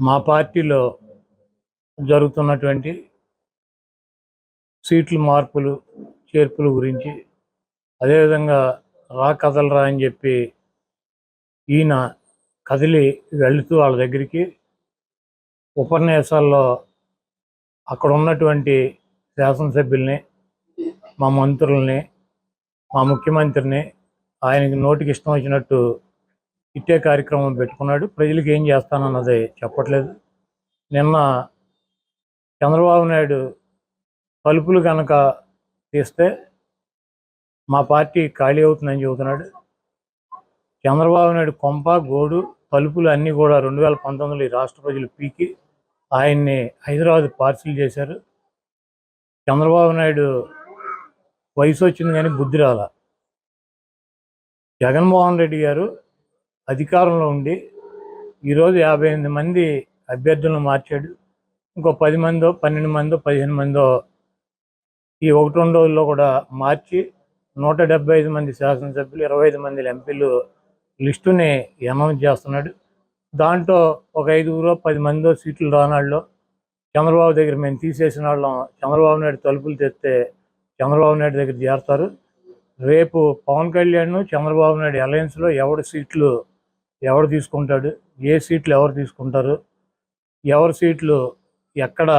మా పార్టీలో జరుగుతున్నటువంటి సీట్లు మార్పులు చేర్పుల గురించి అదేవిధంగా రా కదలరా అని చెప్పి ఈయన కదిలి వెళుతూ వాళ్ళ దగ్గరికి ఉపన్యాసాల్లో అక్కడ ఉన్నటువంటి శాసనసభ్యుల్ని మా మంత్రుల్ని మా ముఖ్యమంత్రిని ఆయనకి నోటికి ఇష్టం వచ్చినట్టు ఇట్టే కార్యక్రమం పెట్టుకున్నాడు. ప్రజలకు ఏం చేస్తానన్నది చెప్పట్లేదు. నిన్న చంద్రబాబు నాయుడు తలుపులు కనుక తీస్తే మా పార్టీ ఖాళీ అవుతుందని చెబుతున్నాడు. చంద్రబాబు నాయుడు కొంప గోడు తలుపులు అన్నీ కూడా రెండు వేల పంతొమ్మిదిలో రాష్ట్ర ప్రజలు పీకి ఆయన్ని హైదరాబాద్ పార్సిల్ చేశారు. చంద్రబాబు నాయుడు వయసు వచ్చింది కానీ బుద్ధి రాల. జగన్మోహన్ రెడ్డి గారు అధికారంలో ఉండి ఈరోజు యాభై ఎనిమిది మంది అభ్యర్థులను మార్చాడు. ఇంకో పది మందో పన్నెండు మందో పదిహేను మందో ఈ ఒకటి రెండు రోజుల్లో కూడా మార్చి నూట డెబ్బై ఐదు మంది శాసనసభ్యులు ఇరవై ఐదు మంది ఎంపీలు లిస్టుని అనౌన్స్ చేస్తున్నాడు. దాంట్లో ఒక ఐదుగురో పది మందో సీట్లు రానాళ్ళు చంద్రబాబు దగ్గర మేము తీసేసిన వాళ్ళం. చంద్రబాబు నాయుడు తలుపులు తెస్తే చంద్రబాబు నాయుడు దగ్గర చేరుతారు. రేపు పవన్ కళ్యాణ్ చంద్రబాబు నాయుడు అలయన్స్లో ఎవడు సీట్లు ఎవడు తీసుకుంటాడు? ఏ సీట్లు ఎవరు తీసుకుంటారు? ఎవరి సీట్లు ఎక్కడ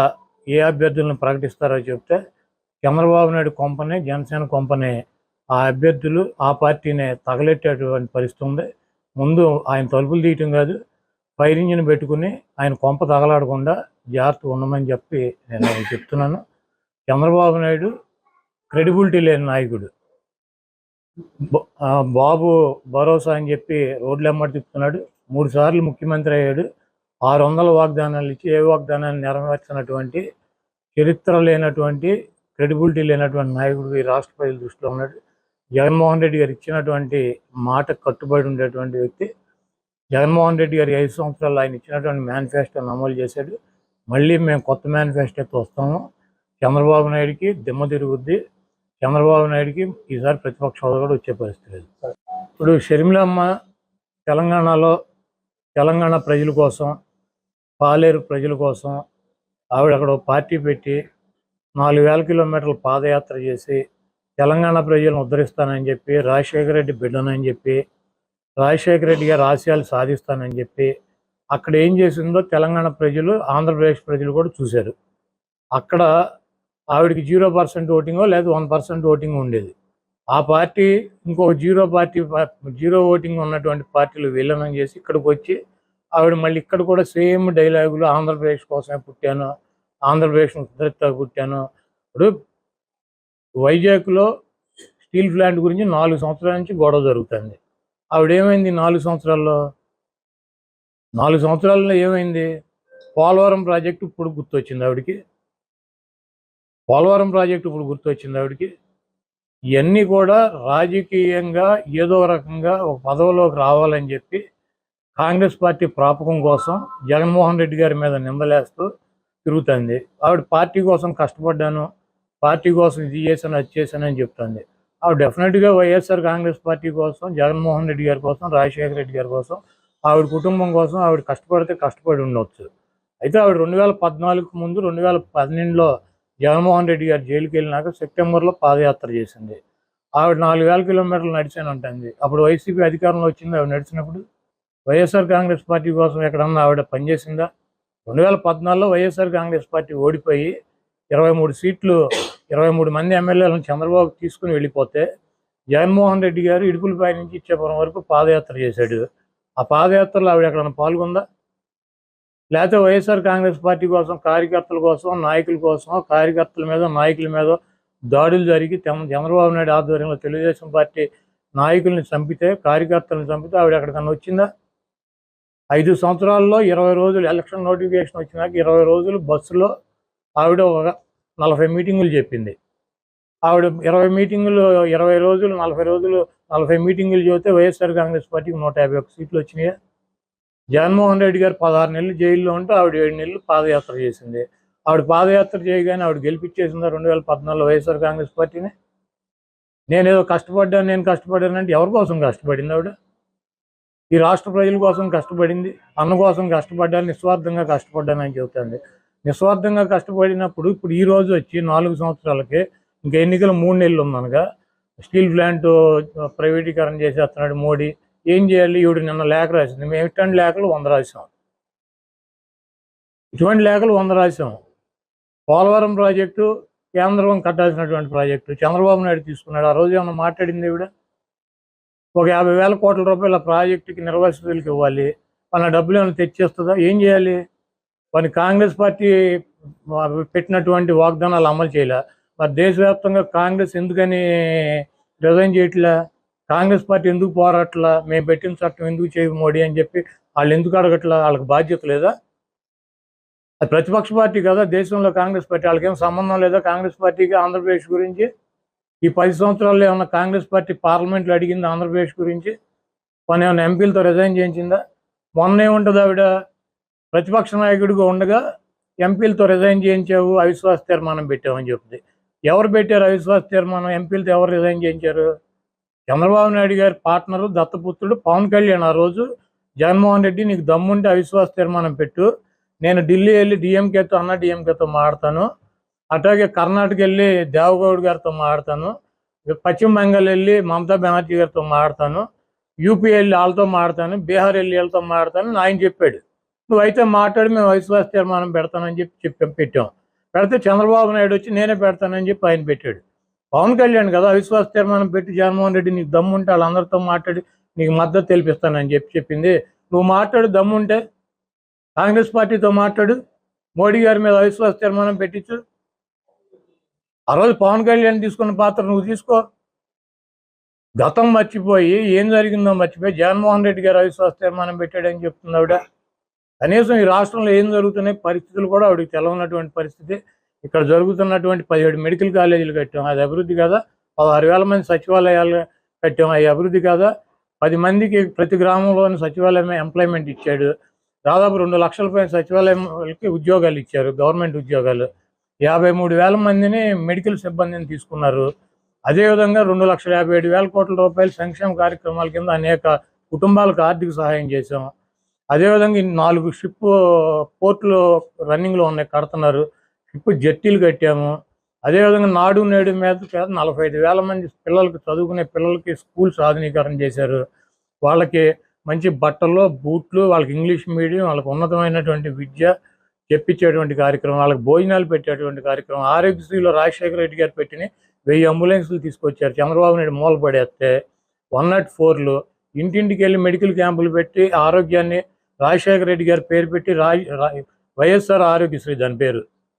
ఏ అభ్యర్థులను ప్రకటిస్తారో చెప్తే చంద్రబాబు నాయుడు కొంపనే జనసేన కొంపనే ఆ అభ్యర్థులు ఆ పార్టీనే తగలెట్టేటువంటి పరిస్థితి ఉంది. ముందు ఆయన తలుపులు తీయటం కాదు ఫైర్ ఇంజిన్ పెట్టుకుని ఆయన కొంప తగలాడకుండా జాగ్రత్త ఉండమని చెప్పి నేను చెప్తున్నాను. చంద్రబాబు నాయుడు క్రెడిబిలిటీ లేని నాయకుడు. బాబు భరోసా అని చెప్పి రోడ్లు ఎమ్మడి తిప్పుతున్నాడు. మూడు సార్లు ముఖ్యమంత్రి అయ్యాడు. ఆరు వందల వాగ్దానాలు ఇచ్చి ఏ వాగ్దానాన్ని నెరవేర్చినటువంటి చరిత్ర లేనటువంటి క్రెడిబిలిటీ లేనటువంటి నాయకుడు ఈ రాష్ట్ర ప్రజల దృష్టిలో ఉన్నాడు. జగన్మోహన్ రెడ్డి గారు ఇచ్చినటువంటి మాట కట్టుబడి ఉండేటువంటి వ్యక్తి. జగన్మోహన్ రెడ్డి గారి ఐదు సంవత్సరాలు ఆయన ఇచ్చినటువంటి మేనిఫెస్టోని అమలు చేశాడు. మళ్ళీ మేము కొత్త మేనిఫెస్టోతో వస్తాము. చంద్రబాబు నాయుడికి దిమ్మ తిరుగుద్ది. చంద్రబాబు నాయుడికి ఈసారి ప్రతిపక్ష హోదా కూడా వచ్చే పరిస్థితి లేదు. ఇప్పుడు షర్మిలమ్మ తెలంగాణలో తెలంగాణ ప్రజల కోసం పాలేరు ప్రజల కోసం ఆవిడ అక్కడ పార్టీ పెట్టి నాలుగు వేల కిలోమీటర్లు పాదయాత్ర చేసి తెలంగాణ ప్రజలను ఉద్ధరిస్తానని చెప్పి రాజశేఖర రెడ్డి బిడ్డనని చెప్పి రాజశేఖర రెడ్డి గారు ఆశయాలు సాధిస్తానని చెప్పి అక్కడ ఏం చేసిందో తెలంగాణ ప్రజలు ఆంధ్రప్రదేశ్ ప్రజలు కూడా చూశారు. అక్కడ ఆవిడకి జీరో పర్సెంట్ ఓటింగో లేదా వన్ పర్సెంట్ ఓటింగ్ ఉండేది. ఆ పార్టీ ఇంకొక జీరో పార్టీ జీరో ఓటింగ్ ఉన్నటువంటి పార్టీలు విలీనం చేసి ఇక్కడికి వచ్చి ఆవిడ మళ్ళీ ఇక్కడ కూడా సేమ్ డైలాగులు ఆంధ్రప్రదేశ్ కోసమే పుట్టాను ఆంధ్రప్రదేశ్ ఉద్ధరిత పుట్టాను. ఇప్పుడు వైజాగ్లో స్టీల్ ప్లాంట్ గురించి నాలుగు సంవత్సరాల నుంచి గొడవ జరుగుతుంది. ఆవిడ ఏమైంది నాలుగు సంవత్సరాల్లో? నాలుగు సంవత్సరాల్లో ఏమైంది? పోలవరం ప్రాజెక్టు ఇప్పుడు గుర్తొచ్చింది ఆవిడకి. పోలవరం ప్రాజెక్టు ఇప్పుడు గుర్తొచ్చింది ఆవిడకి. ఇవన్నీ కూడా రాజకీయంగా ఏదో రకంగా ఒక పదవిలోకి రావాలని చెప్పి కాంగ్రెస్ పార్టీ ప్రాపకం కోసం జగన్మోహన్ రెడ్డి గారి మీద నిందలేస్తూ తిరుగుతుంది. ఆవిడ పార్టీ కోసం కష్టపడ్డాను పార్టీ కోసం ఇది చేశాను అది చేశాను అని చెప్తుంది. ఆవిడ డెఫినెట్గా వైఎస్ఆర్ కాంగ్రెస్ పార్టీ కోసం జగన్మోహన్ రెడ్డి గారి కోసం రాజశేఖర రెడ్డి గారి కోసం ఆవిడ కుటుంబం కోసం ఆవిడ కష్టపడితే కష్టపడి ఉండవచ్చు అయితే ఆవిడ రెండు వేల పద్నాలుగు ముందు రెండు వేల పన్నెండులో జగన్మోహన్ రెడ్డి గారు జైలుకి వెళ్ళినాక సెప్టెంబర్లో పాదయాత్ర చేసింది. ఆవిడ నాలుగు వేల కిలోమీటర్లు నడిచాను అంటుంది. అప్పుడు వైసీపీ అధికారంలో వచ్చింది ఆవిడ నడిచినప్పుడు వైఎస్ఆర్ కాంగ్రెస్ పార్టీ కోసం ఎక్కడన్నా ఆవిడ పనిచేసిందా? రెండు వేల పద్నాలుగులో వైఎస్ఆర్ కాంగ్రెస్ పార్టీ ఓడిపోయి ఇరవై మూడు సీట్లు ఇరవై మూడు మంది ఎమ్మెల్యేలను చంద్రబాబు తీసుకుని వెళ్ళిపోతే జగన్మోహన్ రెడ్డి గారు ఇడుపులపై నుంచి ఇచ్చేపురం వరకు పాదయాత్ర చేశాడు. ఆ పాదయాత్రలో ఆవిడ ఎక్కడన్నా పాల్గొందా? లేకపోతే వైఎస్ఆర్ కాంగ్రెస్ పార్టీ కోసం కార్యకర్తల కోసం నాయకుల కోసం కార్యకర్తల మీద నాయకుల మీద దాడులు జరిగి చంద్రబాబు నాయుడు ఆధ్వర్యంలో తెలుగుదేశం పార్టీ నాయకుల్ని చంపితే కార్యకర్తలను చంపితే ఆవిడ ఎక్కడికన్నా వచ్చిందా? ఐదు సంవత్సరాల్లో ఇరవై రోజులు ఎలక్షన్ నోటిఫికేషన్ వచ్చినాక ఇరవై రోజులు బస్సులో ఆవిడ ఒక నలభై మీటింగులు చెప్పింది. ఆవిడ ఇరవై మీటింగులు ఇరవై రోజులు నలభై రోజులు నలభై మీటింగులు చెబితే వైఎస్ఆర్ కాంగ్రెస్ పార్టీకి నూట యాభై ఒక్క సీట్లు వచ్చినాయి? జగన్మోహన్ రెడ్డి గారు పదహారు నెలలు జైల్లో ఉంటే ఆవిడ ఏడు నెలలు పాదయాత్ర చేసింది. ఆవిడ పాదయాత్ర చేయగానే ఆవిడ గెలిపించేసిందా రెండు వేల పద్నాలుగులో వైఎస్ఆర్ కాంగ్రెస్ పార్టీని? నేనేదో కష్టపడ్డాను నేను కష్టపడ్డానంటే ఎవరి కోసం కష్టపడింది ఆవిడ? ఈ రాష్ట్ర ప్రజల కోసం కష్టపడింది అన్న కోసం కష్టపడ్డాను నిస్వార్థంగా కష్టపడ్డానని చెబుతుంది. నిస్వార్థంగా కష్టపడినప్పుడు ఇప్పుడు ఈ రోజు వచ్చి నాలుగు సంవత్సరాలకి ఇంకా ఎన్నికలు మూడు నెలలు ఉందనగా స్టీల్ ప్లాంట్ ప్రైవేటీకరణ చేసేస్తున్నాడు మోడీ. ఏం చేయాలి? ఈవిడ నిన్న లేఖ రాసింది. మేము ఇటువంటి లేఖలు వంద రాసాం ఇటువంటి లేఖలు వంద రాసాం పోలవరం ప్రాజెక్టు కేంద్రం కట్టాల్సినటువంటి ప్రాజెక్టు. చంద్రబాబు నాయుడు తీసుకున్నాడు. ఆ రోజు ఏమన్నా మాట్లాడింది ఈవిడ? ఒక యాభై వేల కోట్ల రూపాయల ప్రాజెక్టుకి నిర్వాసితులకు ఇవ్వాలి. మన డబ్బులు ఏమైనా తెచ్చేస్తుందా? ఏం చేయాలి? మరి కాంగ్రెస్ పార్టీ పెట్టినటువంటి వాగ్దానాలు అమలు చేయలే. మరి దేశవ్యాప్తంగా కాంగ్రెస్ ఎందుకని రిజైన్ చేయట్లే? కాంగ్రెస్ పార్టీ ఎందుకు పోరాట్లా? మేము పెట్టిన చట్టం ఎందుకు చేయవు మోడీ అని చెప్పి వాళ్ళు ఎందుకు అడగట్లా? వాళ్ళకి బాధ్యత లేదా? అది ప్రతిపక్ష పార్టీ కదా దేశంలో కాంగ్రెస్ పార్టీ. వాళ్ళకేం సంబంధం లేదా కాంగ్రెస్ పార్టీకి? ఆంధ్రప్రదేశ్ గురించి? ఈ పది సంవత్సరాల్లో ఏమన్నా కాంగ్రెస్ పార్టీ పార్లమెంట్లో అడిగింది ఆంధ్రప్రదేశ్ గురించి? మన ఏమైనా ఎంపీలతో రిజైన్ చేయించిందా? మొన్న ఏముంటుంది ఆవిడ. ప్రతిపక్ష నాయకుడిగా ఉండగా ఎంపీలతో రిజైన్ చేయించావు అవిశ్వాస తీర్మానం పెట్టామని చెప్తుంది ఎవరు పెట్టారు అవిశ్వాస తీర్మానం? ఎంపీలతో ఎవరు రిజైన్ చేయించారు? చంద్రబాబు నాయుడు గారి పార్ట్నరు దత్తపుత్రుడు పవన్ కళ్యాణ్ ఆ రోజు. జగన్మోహన్ రెడ్డి నీకు దమ్ముంటే అవిశ్వాస తీర్మానం పెట్టు. నేను ఢిల్లీ వెళ్ళి డిఎంకేతో అన్న డిఎంకేతో మాడతాను అట్లాగే కర్ణాటక వెళ్ళి దేవగౌడ్ గారితో మాడతాను పశ్చిమ బెంగాల్ వెళ్ళి మమతా బెనర్జీ గారితో మాడతాను యూపీ వెళ్ళి వాళ్ళతో మాడతాను బీహార్ వెళ్ళి వాళ్ళతో మాడతాను ఆయన చెప్పాడు. నువ్వైతే మాట్లాడి మేము అవిశ్వాస తీర్మానం పెడతానని చెప్పి చెప్పాం పెట్టాం. పెడితే చంద్రబాబు నాయుడు వచ్చి నేనే పెడతానని చెప్పి ఆయన పెట్టాడు. పవన్ కళ్యాణ్ కదా అవిశ్వాస తీర్మానం పెట్టి జగన్మోహన్ రెడ్డి నీకు దమ్ముంటే వాళ్ళందరితో మాట్లాడి నీకు మద్దతు తెలిపిస్తానని చెప్పి చెప్పింది. నువ్వు మాట్లాడు దమ్ముంటే కాంగ్రెస్ పార్టీతో మాట్లాడు మోడీ గారి మీద అవిశ్వాస తీర్మానం పెట్టించు. ఆ రోజు పవన్ కళ్యాణ్ తీసుకున్న పాత్ర నువ్వు తీసుకో. గతం మర్చిపోయి ఏం జరిగిందో మర్చిపోయి జగన్మోహన్ రెడ్డి గారు అవిశ్వాస తీర్మానం పెట్టాడని చెప్తుంది ఆవిడ కనీసం ఈ రాష్ట్రంలో ఏం జరుగుతున్నాయి పరిస్థితులు కూడా ఆవిడకి తెలవనటువంటి పరిస్థితి. ఇక్కడ జరుగుతున్నటువంటి పదిహేడు మెడికల్ కాలేజీలు కట్టాం. అది అభివృద్ధి కదా? పదహారు వేల మంది సచివాలయాలు కట్టాం. అది అభివృద్ధి కదా? పది మందికి ప్రతి గ్రామంలోని సచివాలయం ఎంప్లాయ్మెంట్ ఇచ్చాడు. దాదాపు రెండు లక్షల పైన సచివాలయంకి ఉద్యోగాలు ఇచ్చారు గవర్నమెంట్ ఉద్యోగాలు. యాభై మూడు వేల మందిని మెడికల్ సిబ్బందిని తీసుకున్నారు. అదేవిధంగా రెండు లక్షల యాభై ఏడు వేల కోట్ల రూపాయలు సంక్షేమ కార్యక్రమాల కింద అనేక కుటుంబాలకు ఆర్థిక సహాయం చేశాం. అదేవిధంగా నాలుగు షిప్ పోర్టులు రన్నింగ్లో ఉన్నాయి కడుతున్నారు. ఇప్పుడు జట్టీలు కట్టాము. అదేవిధంగా నాడు నేడు మీద చేత నలభై ఐదు వేల మంది పిల్లలకి చదువుకునే పిల్లలకి స్కూల్స్ ఆధునీకరణ చేశారు. వాళ్ళకి మంచి బట్టలు బూట్లు వాళ్ళకి ఇంగ్లీష్ మీడియం వాళ్ళకి ఉన్నతమైనటువంటి విద్య చెప్పించేటువంటి కార్యక్రమం వాళ్ళకి భోజనాలు పెట్టేటువంటి కార్యక్రమం ఆరోగ్యశ్రీలో రాజశేఖర రెడ్డి గారు పెట్టిన వెయ్యి అంబులెన్స్లు తీసుకొచ్చారు. చంద్రబాబు నాయుడు మూల పడేస్తే వన్ నాట్ ఫోర్లు ఇంటింటికి వెళ్ళి మెడికల్ క్యాంపులు పెట్టి ఆరోగ్యాన్ని రాజశేఖర రెడ్డి గారి పేరు పెట్టి రాజ్ వైఎస్ఆర్ ఆరోగ్యశ్రీ దాని పేరు.